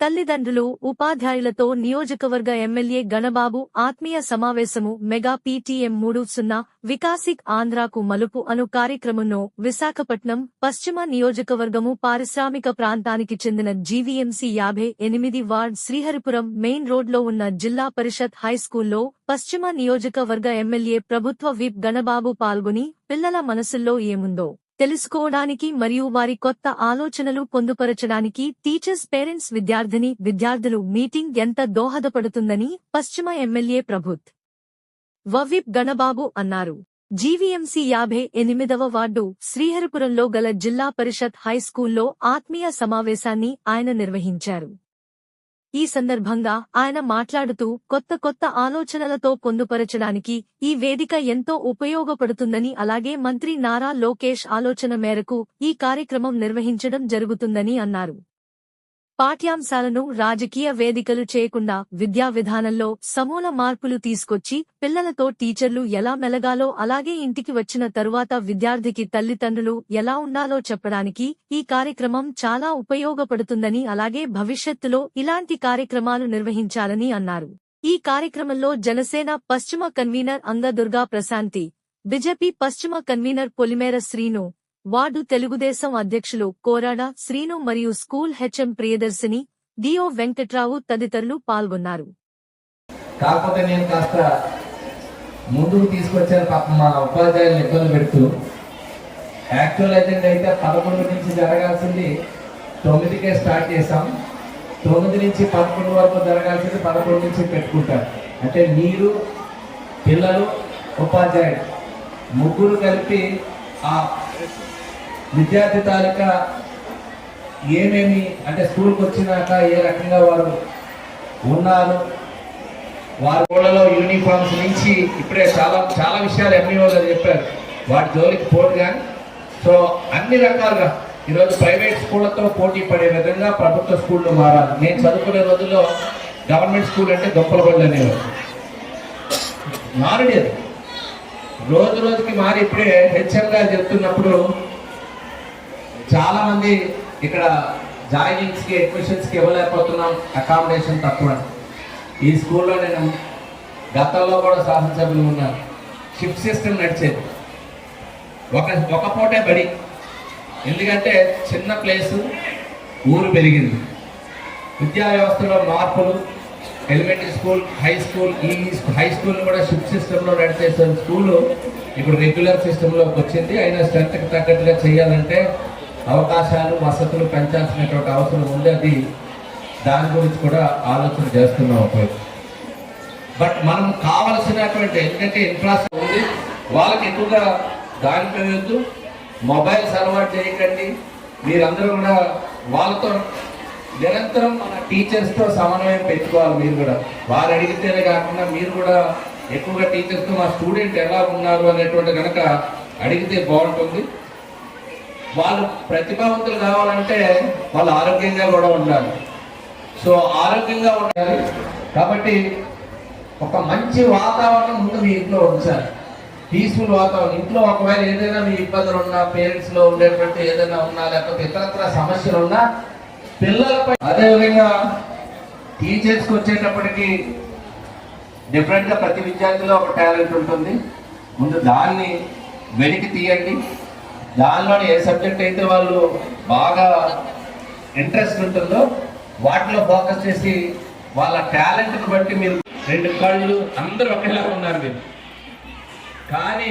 తల్లిదండ్రులు ఉపాధ్యాయులతో నియోజకవర్గ ఎమ్మెల్యే గణబాబు ఆత్మీయ సమావేశము మెగా పీటీఎం మూడు సున్నా వికాసిక్ ఆంధ్రాకు మలుపు అను కార్యక్రమంలో విశాఖపట్నం పశ్చిమ నియోజకవర్గము పారిశ్రామిక ప్రాంతానికి చెందిన జీవీఎంసీ యాభై ఎనిమిది వార్డ్ శ్రీహరిపురం మెయిన్ రోడ్లో ఉన్న జిల్లా పరిషత్ హైస్కూల్లో పశ్చిమ నియోజకవర్గ ఎమ్మెల్యే ప్రభుత్వ విప్ గణబాబు పాల్గొని పిల్లల మనసుల్లో ఏముందో తెలుసుకోవడానికి మరియు వారి కొత్త ఆలోచనలు పొందుపరచడానికి టీచర్స్ పేరెంట్స్ విద్యార్థిని విద్యార్థులు మీటింగ్ ఎంత దోహదపడుతుందని పశ్చిమ ఎమ్మెల్యే ప్రభుత్ వవిప్ గణబాబు అన్నారు. జీవీఎంసీ యాభై ఎనిమిదవ వార్డు శ్రీహరిపురంలో గల జిల్లా పరిషత్ హైస్కూల్లో ఆత్మీయ సమావేశాన్ని ఆయన నిర్వహించారు. ఈ సందర్భంగా ఆయన మాట్లాడుతూ కొత్త కొత్త ఆలోచనలతో పొందుపరచడానికి ఈ వేదిక ఎంతో ఉపయోగపడుతుందని అలాగే మంత్రి నారా లోకేష్ ఆలోచన మేరకు ఈ కార్యక్రమం నిర్వహించడం జరుగుతుందని అన్నారు. పాఠ్యాంశాలను రాజకీయ వేదికలు చేయకుండా విద్యా విధానంలో సమూల మార్పులు తీసుకొచ్చి పిల్లలతో టీచర్లు ఎలా మెలగాలో అలాగే ఇంటికి వచ్చిన తరువాత విద్యార్థికి తల్లిదండ్రులు ఎలా ఉండాలో చెప్పడానికి ఈ కార్యక్రమం చాలా ఉపయోగపడుతుందని అలాగే భవిష్యత్తులో ఇలాంటి కార్యక్రమాలు నిర్వహించాలని అన్నారు. ఈ కార్యక్రమంలో జనసేన పశ్చిమ కన్వీనర్ అంగదుర్గా ప్రశాంతి బిజెపి పశ్చిమ కన్వీనర్ పొలిమేర శ్రీను వార్డు తెలుగుదేశం అధ్యక్షులు కోరాడ శ్రీను మరియు school HM Priyadarshini DO Venkatrao తదితరులు పాల్గొన్నారు. కాకపోతే నేను కాస్త ముందుకు తీసుకొచ్చాను పాప మా ఉపాధ్యాయులను ఇబ్బంది పెడుతూ. యాక్చువల్ ఎజెండా అయితే పదకొండు నుంచి జరగాల్సింది తొమ్మిదికే స్టార్ట్ చేసాం తొమ్మిది నుంచి పదకొండు వరకు జరగాల్సింది పదకొండు నుంచి పెట్టుకుంటారు అంటే మీరు పిల్లలు ఉపాధ్యాయులు ముగ్గురు కలిపి ఆ విద్యార్థి తాలూకా ఏమేమి అంటే స్కూల్కి వచ్చినాక ఏ రకంగా వారు ఉన్నారు? వారి ఊళ్ళలో యూనిఫామ్స్ నుంచి ఇప్పుడే చాలా చాలా విషయాలు ఎంఈఓ గారు చెప్పారు. వాటి జోలికి పోటు కానీ సో అన్ని రకాలుగా ఈరోజు ప్రైవేట్ స్కూళ్ళతో పోటీ పడే విధంగా ప్రభుత్వ స్కూళ్ళు మారాలి. నేను చదువుకునే రోజుల్లో గవర్నమెంట్ స్కూల్ అంటే గొప్పల బళ్ళు అనేవారు. మారలేదు. రోజు రోజుకి మారి ఇప్పుడే హెచ్ఎం గారు చెప్తున్నప్పుడు చాలా మంది ఇక్కడ జాయినింగ్స్కి అడ్మిషన్స్కి ఇవ్వలేకపోతున్నాం. అకామిడేషన్ తక్కువ. ఈ స్కూల్లో నేను గతంలో కూడా శాసనసభ్యులు ఉన్నాను షిఫ్ట్ సిస్టమ్ నడిచేది. ఒక ఒక పూటే బడి. ఎందుకంటే చిన్న ప్లేసు ఊరు పెరిగింది. విద్యా వ్యవస్థలో మార్పులు ఎలిమెంటరీ స్కూల్ హై స్కూల్ ఈ హై స్కూల్ కూడా షిఫ్ట్ సిస్టంలో నడిచేసిన స్కూలు ఇప్పుడు రెగ్యులర్ సిస్టంలోకి వచ్చింది. అయినా స్ట్రెంత్కి తగ్గట్టుగా చేయాలంటే అవకాశాలు వసతులు పెంచాల్సినటువంటి అవసరం ఉంది అది దాని గురించి కూడా ఆలోచన చేస్తున్నాం అప్పుడు. బట్ మనం కావలసినటువంటి ఎందుకంటే ఇన్ఫ్రాస్ట్రక్చర్ ఉంది. వాళ్ళకి ఎక్కువగా దానిపై వద్దు మొబైల్స్ అలవాటు చేయకండి. మీరందరూ కూడా వాళ్ళతో నిరంతరం మన టీచర్స్తో సమన్వయం పెట్టుకోవాలి మీరు కూడా. వారు అడిగితేనే కాకుండా మీరు కూడా ఎక్కువగా టీచర్స్తో మా స్టూడెంట్ ఎలా ఉన్నారు అనేటువంటి కనుక అడిగితే బాగుంటుంది. వాళ్ళు ప్రతిభావంతులు కావాలంటే వాళ్ళు ఆరోగ్యంగా కూడా ఉండాలి. సో ఆరోగ్యంగా ఉండాలి. కాబట్టి ఒక మంచి వాతావరణం ముందు మీ ఇంట్లో ఉంచాలి. పీస్ఫుల్ వాతావరణం. ఇంట్లో ఒకవేళ ఏదైనా మీ ఇబ్బందులు ఉన్నా పేరెంట్స్లో ఉండేటువంటి ఏదైనా ఉన్నా లేకపోతే ఇతరత్ర సమస్యలు ఉన్నా పిల్లలపై అదేవిధంగా టీచర్స్కి వచ్చేటప్పటికి డిఫరెంట్గా ప్రతి విద్యార్థిలో ఒక టాలెంట్ ఉంటుంది. ముందు దాన్ని వెలికి తీయండి. దానిలోని ఏ సబ్జెక్ట్ అయితే వాళ్ళు బాగా ఇంట్రెస్ట్ ఉంటుందో వాటిలో ఫోకస్ చేసి వాళ్ళ టాలెంట్ని బట్టి మీరు రెండు కళ్ళు అందరూ ఒకేలా ఉన్నారు మీరు. కానీ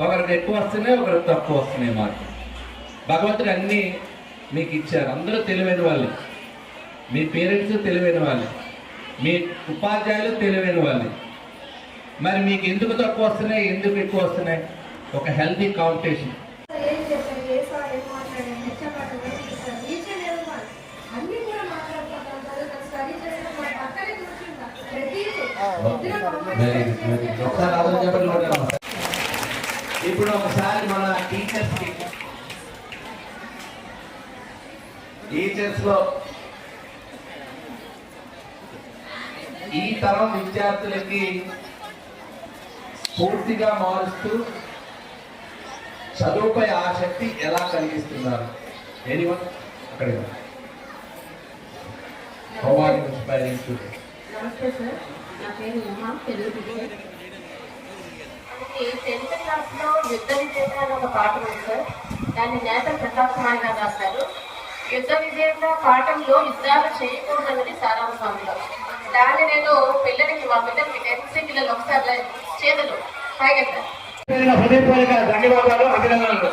ఒకరికి ఎక్కువ వస్తున్నాయి ఒకరికి తక్కువ వస్తున్నాయి మాకు భగవంతుడు అన్నీ మీకు ఇచ్చారు. అందరూ తెలివైన వాళ్ళు. మీ పేరెంట్స్ తెలివైన వాళ్ళు. మీ ఉపాధ్యాయులు తెలివైన వాళ్ళు. మరి మీకు ఎందుకు తక్కువ వస్తున్నాయి ఎందుకు ఎక్కువ వస్తున్నాయి? ఒక హెల్తీ కాంపిటీషన్ ఏం చెప్పారు ఏ సార్ ఏం మాట్లాడారు హెచ్ఎం మాట్లాడారు చూస్తారు ఈచ్ అండ్ ఎవరి వన్ అన్ని కూడా మాట్లాడుకుంటారు స్టడీ చేసిన మా పక్కనే కూర్చుంటా ప్రతి వెరీ గుడ్ వెరీ గుడ్ ఒకసారి అర్థం చెప్పండి ఇప్పుడు ఒకసారి మన టీచర్స్కి. టీచర్స్లో ఈ తరం విద్యార్థులకి పూర్తిగా మారుస్తూ చదువుపై ఆసక్తి ఎలా కలిగిస్తున్నారు? ఎనీవన్ అక్కడ. హౌ ఆర్ ఇన్స్పైరింగ్ స్టూడెంట్స్ నమస్తే సార్ నా పేరు ఉమా తెలుగు టీచర్ మనకి టెన్త్ క్లాస్లో యుద్ధ విజేత అని ఒక పాఠం ఉంది సార్ దాన్ని నేత ప్రతాప్ కుమార్ గారు రాశారు యుద్ధ విజేత పాఠంలో యుద్ధాలు చేయకూడదని సారాంశంలో దాన్ని నేను పిల్లలకి మా పిల్లలకి టెన్త్ పిల్లలు ఒకసారి చేతులు పైగా హృదయపూర్వక ధన్యవాదాలు అభినందనలు.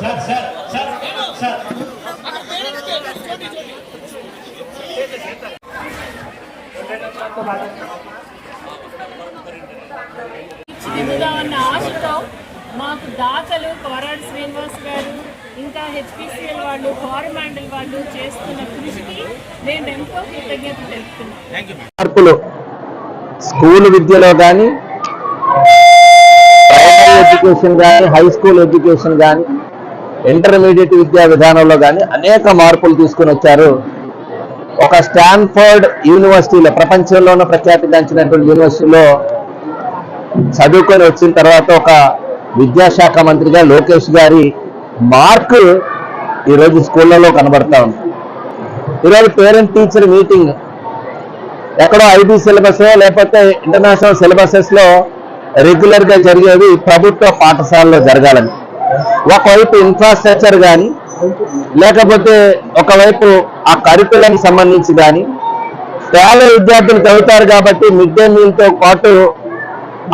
సార్ సార్ సార్ సార్ చెందుదామన్న ఆశతో మాకు దాతలు కోరాడు శ్రీనివాస్ గారు ఇంకా హెచ్పిసిఎల్ వాళ్ళు కోరమాండల్ వాళ్ళు చేస్తున్న కృషికి నేను ఎంతో కృతజ్ఞత తెలుపుతున్నాను స్కూల్ విద్యలో కానీ ప్రైమరీ ఎడ్యుకేషన్ కానీ హై స్కూల్ ఎడ్యుకేషన్ కానీ ఇంటర్మీడియట్ విద్యా విధానంలో కానీ అనేక మార్పులు తీసుకొని వచ్చారు. ఒక స్టాన్ఫర్డ్ యూనివర్సిటీలో ప్రపంచంలోనే ప్రఖ్యాతిగాంచినటువంటి యూనివర్సిటీలో చదువుకొని వచ్చిన తర్వాత ఒక విద్యాశాఖ మంత్రిగా లోకేష్ గారి మార్క్ ఈరోజు స్కూళ్ళలో కనబడతా ఉంది. ఈరోజు పేరెంట్ టీచర్ మీటింగ్ ఎక్కడో ఐబీ సిలబస్ లేకపోతే ఇంటర్నేషనల్ సిలబసెస్లో రెగ్యులర్గా జరిగేవి ప్రభుత్వ పాఠశాలలో జరగాలని. ఒకవైపు ఇన్ఫ్రాస్ట్రక్చర్ కానీ లేకపోతే ఒకవైపు ఆ కరికులం సంబంధించి కానీ పేద విద్యార్థులు చదువుతారు కాబట్టి మిడ్ డే మీల్తో పాటు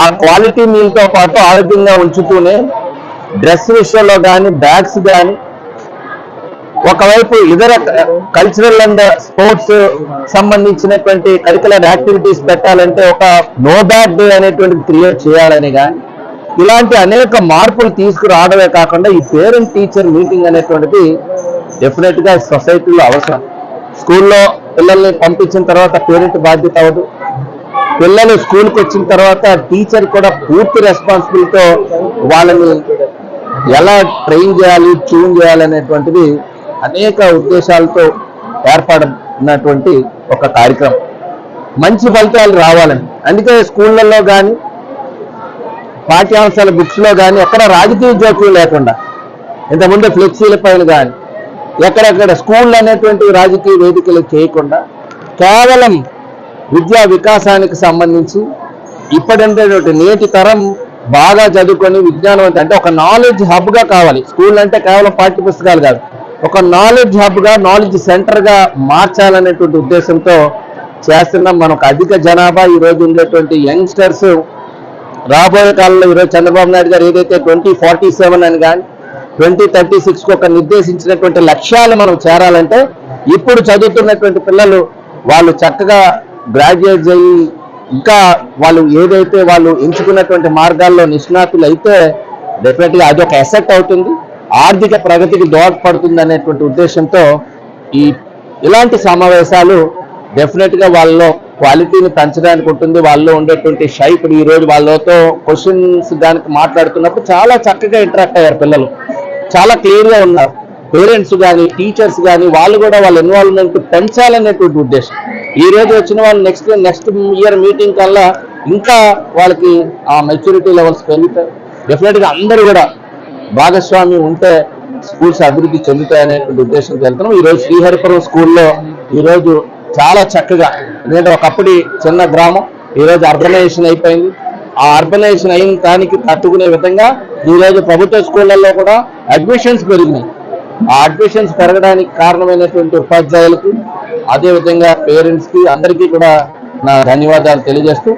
ఆ క్వాలిటీ మీల్తో పాటు ఆరోగ్యంగా ఉంచుతూనే డ్రెస్ విషయంలో కానీ బ్యాగ్స్ కానీ ఒకవైపు ఇతర కల్చరల్ అండ్ స్పోర్ట్స్ సంబంధించినటువంటి కరికులర్ యాక్టివిటీస్ పెట్టాలంటే ఒక నో బ్యాక్ డే అనేటువంటిది క్రియేట్ చేయాలని కానీ ఇలాంటి అనేక మార్పులు తీసుకురావడమే కాకుండా ఈ పేరెంట్ టీచర్ మీటింగ్ అనేటువంటిది డెఫినెట్గా సొసైటీలో అవసరం. స్కూల్లో పిల్లల్ని పంపించిన తర్వాత పేరెంట్ బాధ్యత అవదు పిల్లలు స్కూల్కి వచ్చిన తర్వాత టీచర్ కూడా పూర్తి రెస్పాన్సిబిలిటీతో వాళ్ళని ఎలా ట్రైన్ చేయాలి ట్యూన్ చేయాలి అనేటువంటిది అనేక ఉద్దేశాలతో ఏర్పడినటువంటి ఒక కార్యక్రమం. మంచి ఫలితాలు రావాలని. అందుకే స్కూళ్ళల్లో కానీ పాఠ్యాంశాల బుక్స్లో కానీ ఎక్కడ రాజకీయ జోక్యం లేకుండా ఇంతకుముందు ఫ్లెక్సీల పైన కానీ ఎక్కడెక్కడ స్కూళ్ళు అనేటువంటి రాజకీయ వేదికలు చేయకుండా కేవలం విద్యా వికాసానికి సంబంధించి ఇప్పటింటే నేటి తరం బాగా చదువుకొని విజ్ఞానవంతం అంటే ఒక నాలెడ్జ్ హబ్గా కావాలి. స్కూల్ అంటే కేవలం పాఠ్య పుస్తకాలు కాదు. ఒక నాలెడ్జ్ హబ్గా నాలెడ్జ్ సెంటర్గా మార్చాలనేటువంటి ఉద్దేశంతో చేస్తున్నాం మనకు అధిక జనాభా ఈరోజు ఉండేటువంటి యంగ్స్టర్స్ రాబోయే కాలంలో ఈరోజు చంద్రబాబు నాయుడు గారు ఏదైతే ట్వంటీ ఫార్టీ సెవెన్ అని కానీ ట్వంటీ థర్టీ సిక్స్కి ఒక నిర్దేశించినటువంటి లక్ష్యాలు మనం చేరాలంటే ఇప్పుడు చదువుతున్నటువంటి పిల్లలు వాళ్ళు చక్కగా గ్రాడ్యుయేట్ అయ్యి ఇంకా వాళ్ళు ఏదైతే వాళ్ళు ఎంచుకున్నటువంటి మార్గాల్లో నిష్ణాతులు అయితే డెఫినెట్గా అది ఒక ఎసెట్ అవుతుంది. ఆర్థిక ప్రగతికి దోహదపడుతుంది అనేటువంటి ఉద్దేశంతో ఈ ఇలాంటి సమావేశాలు డెఫినెట్గా వాళ్ళలో క్వాలిటీని పెంచడానికి ఉంటుంది. వాళ్ళలో ఉండేటువంటి షై ఇప్పుడు ఈ రోజు వాళ్ళతో క్వశ్చన్స్ దానికి మాట్లాడుతున్నప్పుడు చాలా చక్కగా ఇంటరాక్ట్ అయ్యారు పిల్లలు. చాలా క్లియర్గా ఉన్నారు. పేరెంట్స్ కానీ టీచర్స్ కానీ వాళ్ళు కూడా వాళ్ళ ఇన్వాల్వ్మెంట్ పెంచాలనేటువంటి ఉద్దేశం. ఈ రోజు వచ్చిన వాళ్ళు నెక్స్ట్ నెక్స్ట్ ఇయర్ మీటింగ్ కల్లా ఇంకా వాళ్ళకి ఆ మెచ్యూరిటీ లెవెల్స్ పెరుగుతాయి. డెఫినెట్గా అందరూ కూడా భాగస్వామి ఉంటే స్కూల్స్ అభివృద్ధి చెందుతాయనేటువంటి ఉద్దేశంతో వెళ్తున్నాం. ఈ రోజు శ్రీహరిపురం స్కూల్లో ఈరోజు చాలా చక్కగా ఎందుకంటే ఒకప్పటి చిన్న గ్రామం ఈరోజు అర్బనైజేషన్ అయిపోయింది. ఆ అర్బనైజేషన్ అయిన దానికి తట్టుకునే విధంగా ఈ రోజు ప్రభుత్వ స్కూళ్ళల్లో కూడా అడ్మిషన్స్ పెరిగినాయి. ఆ అడ్మిషన్స్ పెరగడానికి కారణమైనటువంటి ఉపాధ్యాయులకు అదేవిధంగా పేరెంట్స్కి అందరికీ కూడా నా ధన్యవాదాలు తెలియజేస్తూ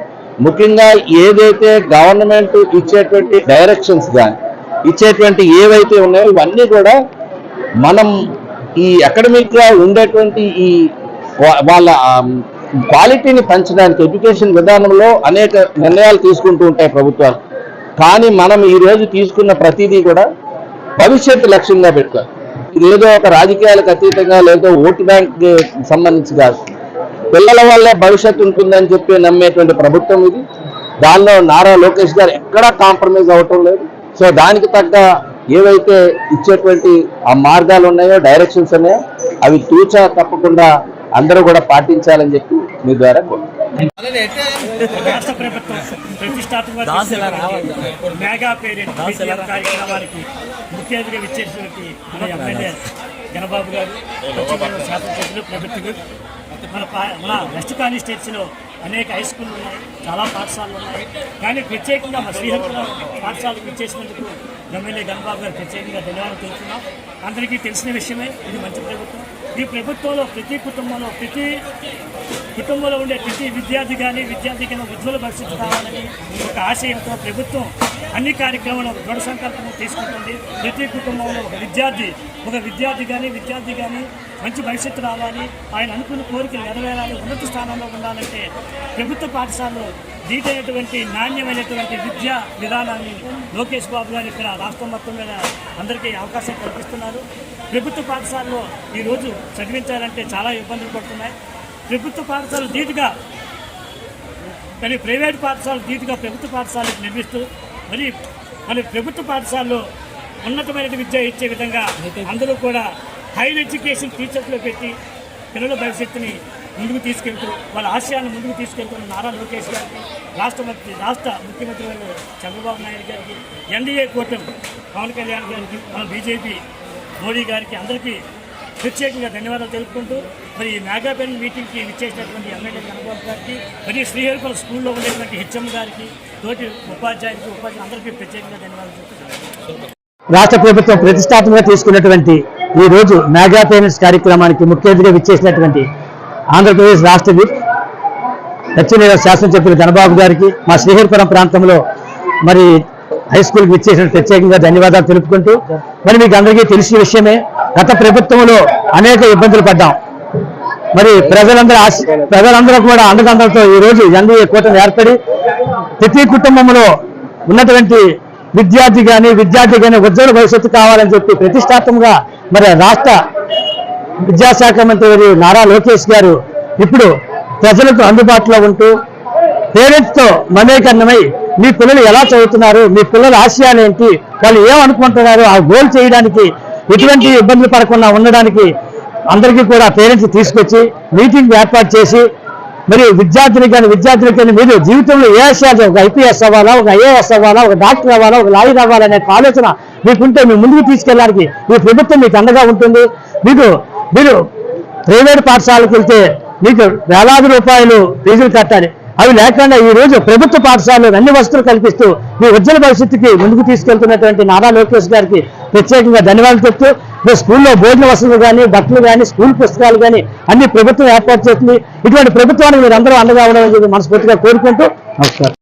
ముఖ్యంగా ఏదైతే గవర్నమెంట్ ఇచ్చేటువంటి డైరెక్షన్స్ కానీ ఇచ్చేటువంటి ఏవైతే ఉన్నాయో ఇవన్నీ కూడా మనం ఈ అకాడమిక్గా ఉండేటువంటి ఈ వాళ్ళ క్వాలిటీని పెంచడానికి ఎడ్యుకేషన్ విధానంలో అనేక నిర్ణయాలు తీసుకుంటూ ఉంటాయి ప్రభుత్వాలు. కానీ మనం ఈ రోజు తీసుకున్న ప్రతిదీ కూడా భవిష్యత్తు లక్ష్యంగా పెట్టుకోవాలి. ఏదో ఒక రాజకీయాలకు అతీతంగా లేదో ఓటు బ్యాంక్ సంబంధించి కాదు. పిల్లల వల్లే భవిష్యత్తు ఉంటుందని చెప్పి నమ్మేటువంటి ప్రభుత్వం ఇది. దానిలో నారా లోకేష్ గారు ఎక్కడా కాంప్రమైజ్ అవటం లేదు. సో దానికి తగ్గ ఏవైతే ఇచ్చేటువంటి ఆ మార్గాలు ఉన్నాయో డైరెక్షన్స్ ఉన్నాయో అవి తూచా తప్పకుండా అందరూ కూడా పాటించాలని చెప్పి మీ ద్వారా కోరుతున్నాను. పేరెంట్ కార్యక్రమానికి ముఖ్య అతిథిగా విచ్చేసినటువంటి మన ఎమ్మెల్యే గణబాబు గారు శాసనసభ్యులు ప్రభుత్వం మన మన వెస్ట్ కాన్స్టిట్యూన్సీలో అనేక హై స్కూళ్ళు ఉన్నాయి చాలా పాఠశాలలు ఉన్నాయి. కానీ ప్రత్యేకంగా మా శ్రీహరిపురం పాఠశాలకు ఇచ్చేసినందుకు ఎమ్మెల్యే గణబాబు గారు ప్రత్యేకంగా ధన్యవాదాలు తెలుపుతున్నాం. అందరికీ తెలిసిన విషయమే ఇది మంచి ప్రభుత్వం. ఈ ప్రభుత్వంలో ప్రతి కుటుంబంలో ప్రతి కుటుంబంలో ఉండే ప్రతి విద్యార్థి కానీ విద్యార్థి కానీ ఉజ్వల భవిష్యత్తు కావాలని ఒక ఆశయంతో ప్రభుత్వం అన్ని కార్యక్రమాలు దృఢ సంకల్పం తీసుకుంటుంది. ప్రతి కుటుంబంలో ఒక విద్యార్థి ఒక విద్యార్థి కానీ విద్యార్థి కానీ మంచి భవిష్యత్తు రావాలి. ఆయన అనుకున్న కోరికలు నెరవేరాలి. ఉన్నత స్థానంలో ఉండాలంటే ప్రభుత్వ పాఠశాలలో దీటైనటువంటి నాణ్యమైనటువంటి విద్యా విధానాన్ని లోకేష్ బాబు గారు ఇక్కడ రాష్ట్రం మొత్తం మీద అందరికీ అవకాశం కల్పిస్తున్నారు. ప్రభుత్వ పాఠశాలలో ఈరోజు చదివించాలంటే చాలా ఇబ్బందులు పడుతున్నాయి. ప్రభుత్వ పాఠశాలలు ధీటుగా మరి ప్రైవేట్ పాఠశాలలు ధీటుగా ప్రభుత్వ పాఠశాలకు నిర్మిస్తూ మరి మరి ప్రభుత్వ పాఠశాలలో ఉన్నతమైన విద్య ఇచ్చే విధంగా అందరూ కూడా హైయర్ ఎడ్యుకేషన్ టీచర్స్లో పెట్టి పిల్లల భవిష్యత్తుని ముందుకు తీసుకెళ్తూ వాళ్ళ ఆశయాన్ని ముందుకు తీసుకెళ్తున్న నారా లోకేష్ గారికి రాష్ట్ర మంత్రి రాష్ట్ర ముఖ్యమంత్రి గారు చంద్రబాబు నాయుడు గారికి ఎన్డీఏ కూటమి పవన్ కళ్యాణ్ గారికి మన బీజేపీ మోడీ గారికి అందరికీ ప్రత్యేకంగా ధన్యవాదాలు తెలుపుకుంటూ మరి నాగాబెన్ మీటింగ్కి విచ్చేసినటువంటి ఎమ్మెల్యే కనబాబు గారికి మరియు శ్రీహరిపురం స్కూల్లో ఉండేటువంటి హెచ్ఎం గారికి తోటి ఉపాధ్యాయులకి ఉపాధ్యాయులు అందరికీ ప్రత్యేకంగా ధన్యవాదాలు తెలుపుతున్నాను రాష్ట్ర ప్రభుత్వం ప్రతిష్టాత్మకంగా తీసుకున్నటువంటి ఈ రోజు మెగా పేరెంట్స్ కార్యక్రమానికి ముఖ్య అతిథిగా విచ్చేసినటువంటి ఆంధ్రప్రదేశ్ రాష్ట్ర విప్ దక్షిణ శాసనసభ్యులు ధనబాబు గారికి మా శ్రీహరిపురం ప్రాంతంలో మరి హై స్కూల్కి విచ్చేసిన ప్రత్యేకంగా ధన్యవాదాలు తెలుపుకుంటూ మరి మీకు అందరికీ తెలిసిన విషయమే గత ప్రభుత్వంలో అనేక ఇబ్బందులు పడ్డాం. మరి ప్రజలందరూ ప్రజలందరూ కూడా అండదండలతో ఈ రోజు ఎన్డీఏ కూటమి ఏర్పడి ప్రతి కుటుంబంలో ఉన్నటువంటి విద్యార్థి కానీ విద్యార్థి కానీ ఉజ్వల భవిష్యత్తు కావాలని చెప్పి ప్రతిష్టాత్మకంగా మరి రాష్ట్ర విద్యాశాఖ మంత్రి నారా లోకేష్ గారు ఇప్పుడు ప్రజలకు అందుబాటులో ఉంటూ పేరెంట్స్తో మమేకరణమై మీ పిల్లలు ఎలా చదువుతున్నారు మీ పిల్లల ఆశయాలు ఏంటి వాళ్ళు ఏమనుకుంటున్నారు ఆ గోల్ చేయడానికి ఎటువంటి ఇబ్బందులు పడకుండా ఉండడానికి అందరికీ కూడా పేరెంట్స్ తీసుకొచ్చి మీటింగ్ ఏర్పాటు చేసి మరి విద్యార్థిని కానీ విద్యార్థులకు కానీ మీరు జీవితంలో ఏ ఆశయాలు ఒక ఐపీఎస్ అవ్వాలా ఒక ఐఏఎస్ అవ్వాలా ఒక డాక్టర్ అవ్వాలా ఒక లాయర్ అవ్వాలనే ఒక ఆలోచన మీకుంటే మీ ముందుకు తీసుకెళ్ళడానికి మీ ప్రభుత్వం మీకు అండగా ఉంటుంది. మీకు మీరు ప్రైవేట్ పాఠశాలకు వెళ్తే మీకు వేలాది రూపాయలు ఫీజులు కట్టాలి. అవి లేకుండా ఈ రోజు ప్రభుత్వ పాఠశాలలో అన్ని వసతులు కల్పిస్తూ మీ ఉజ్వల భవిష్యత్తుకి ముందుకు తీసుకెళ్తున్నటువంటి నారా లోకేష్ గారికి ప్రత్యేకంగా ధన్యవాదాలు చెప్తూ స్కూల్లో భోజన వసతులు కానీ బట్టలు కానీ స్కూల్ పుస్తకాలు కానీ అన్ని ప్రభుత్వం ఏర్పాటు చేస్తుంది ఇటువంటి ప్రభుత్వానికి మీరు అందరూ అండగా ఉండాలని మనస్ఫూర్తిగా కోరుకుంటూ నమస్కారం.